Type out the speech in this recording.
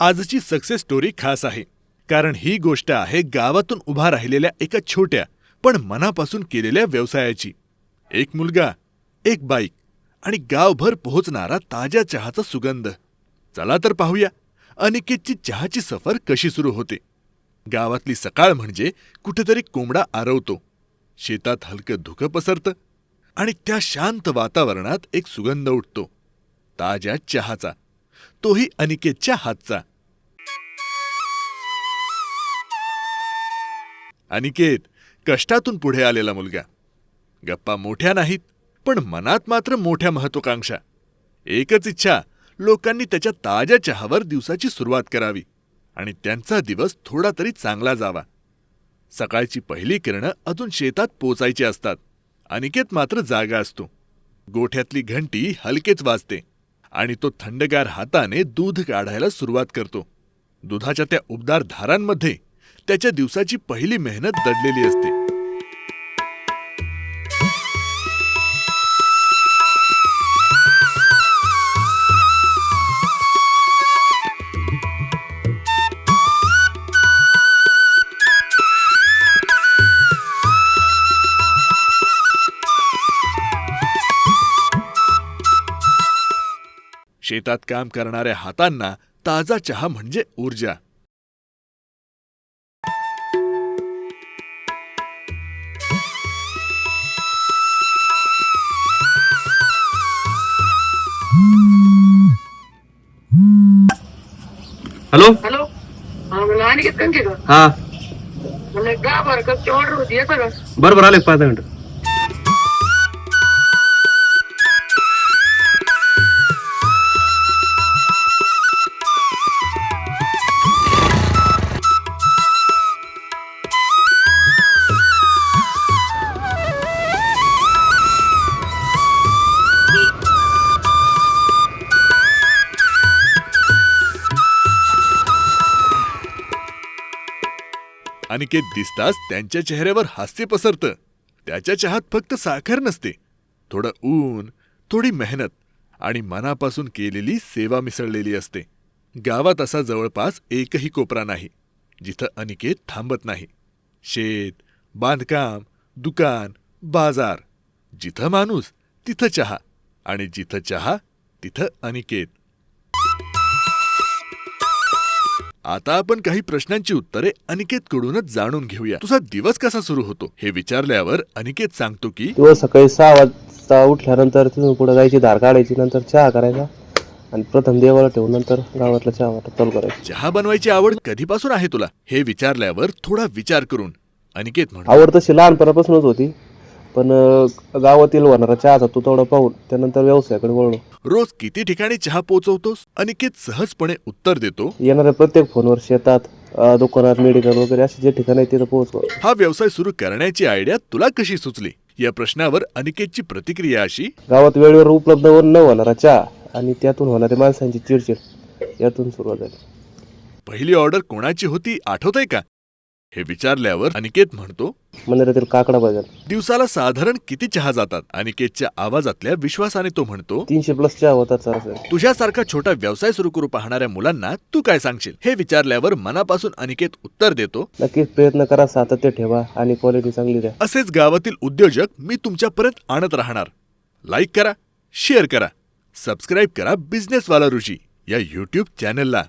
आजची success story खास आहे. कारण ही गोष्ट आहे गावातून उभा राहिलेल्या एका छोट्या पण मनापासून केलेल्या व्यवसायाची. एक मुलगा एक बाईक आणि गावभर पोहोचणारा ताज्या चहाचा सुगंध. चला तर पाहूया अनिकेतची चहाची सफर कशी सुरू होते. गावातली सकाळ म्हणजे कुठेतरी कोंबडा आरवतो. शेतात हलकं धुकं पसरतं आणि त्या शांत वातावरणात एक सुगंध उठतो. ताज्या चहाचा. तोही अनिकेतच्या हातचा. अनिकेत कष्टातून पुढे आलेला मुलगा. गप्पा मोठ्या नाहीत पण मनात मात्र मोठ्या महत्वाकांक्षा. एकच इच्छा लोकांनी त्याच्या ताज्या चहावर दिवसाची सुरुवात करावी आणि त्यांचा दिवस थोडा तरी चांगला जावा. सकाळची पहिली किरणं अजून शेतात पोचायची असतात. अनिकेत मात्र जागा असतो. गोठ्यातली घंटी हलकेच वाजते आणि तो थंडगार हाताने दूध काढायला सुरुवात करतो. दुधाच्या त्या उबदार धारांमध्ये त्याच्या दिवसाची पहिली मेहनत दडलेली असते. शेतात काम करणाऱ्या हातांना ताजा चहा म्हणजे ऊर्जा. Hello hello. हा मला आणि घेत का? हा. मला दहा बारा? कपची ऑर्डर होती येतं का बरं बरं आले पाच मिनिटं? अनिकेत दिसताच त्यांच्या चेहऱ्यावर हास्य पसरतं. त्याच्या चहात फक्त साखर नसते. थोडं ऊन थोडी मेहनत आणि मनापासून केलेली सेवा मिसळलेली असते. गावात असा जवळपास एकही कोपरा नाही जिथं अनिकेत थांबत नाही. शेत बांधकाम दुकान बाजार जिथं माणूस तिथं चहा आणि जिथं चहा तिथं अनिकेत. आता आपण काही प्रश्नांची उत्तरे अनिकेतकडूनच जाणून घेऊया. तुझा दिवस कसा सुरू होतो? हे विचारल्यावर अनिकेत सांगतो की दिवस सकाळी सहा वाजता उठल्यानंतर तिथून पुढे गायची धार काढायची नंतर चहा करायचा आणि प्रथम देवाला ठेवून नंतर गावातला चहा वाटप चालू करायचं. चहा बनवायची आवड कधीपासून आहे तुला? हे विचारल्यावर थोडा विचार करून अनिकेत म्हणतो आवड तशी लहानपणापासूनच होती. पण अं, गावातील होणारा चहाचा तो तेवढा पाहून त्यानंतर व्यवसायाकडे वळलो. रोज किती ठिकाणी चहा पोचवतोस अनिकेत सहजपणे उत्तर देतो? येणाऱ्या प्रत्येक फोनवर शेतात अं, दुकानात मेडिकल वगैरे असे जे ठिकाण आहे तिथं पोहोचलो. हा व्यवसाय सुरू करण्याची आयडिया तुला कशी सुचली? या प्रश्नावर अनिकेतची प्रतिक्रिया अशी? गावात वेळेवर उपलब्ध न होणारा चहा आणि त्यातून होणारी माणसांची चिडचिड यातून सुरुवात झाली. पहिली ऑर्डर कोणाची होती आठवतंय का? हे विचारल्यावर अनिकेत म्हणतो मंदिरातील काकडा बाजार दिवसाला साधारण किती चहा जातात अनिकेतच्या आवाजातल्या विश्वासाने तो म्हणतो तीनशे प्लस चहा होतात सरासरी तुझ्यासारखा छोटा व्यवसाय सुरू करू पाहणाऱ्या मुलांना तू काय सांगशील? हे विचारल्यावर मनापासून अनिकेत उत्तर देतो नक्कीच प्रयत्न करा सातत्य ठेवा आणि क्वालिटी चांगली द्या. असेच गावातील उद्योजक मी तुमच्यापर्यंत आणत राहणार. लाईक करा शेअर करा सबस्क्राईब करा बिझनेसवाला ऋषी या यूट्यूब चॅनलला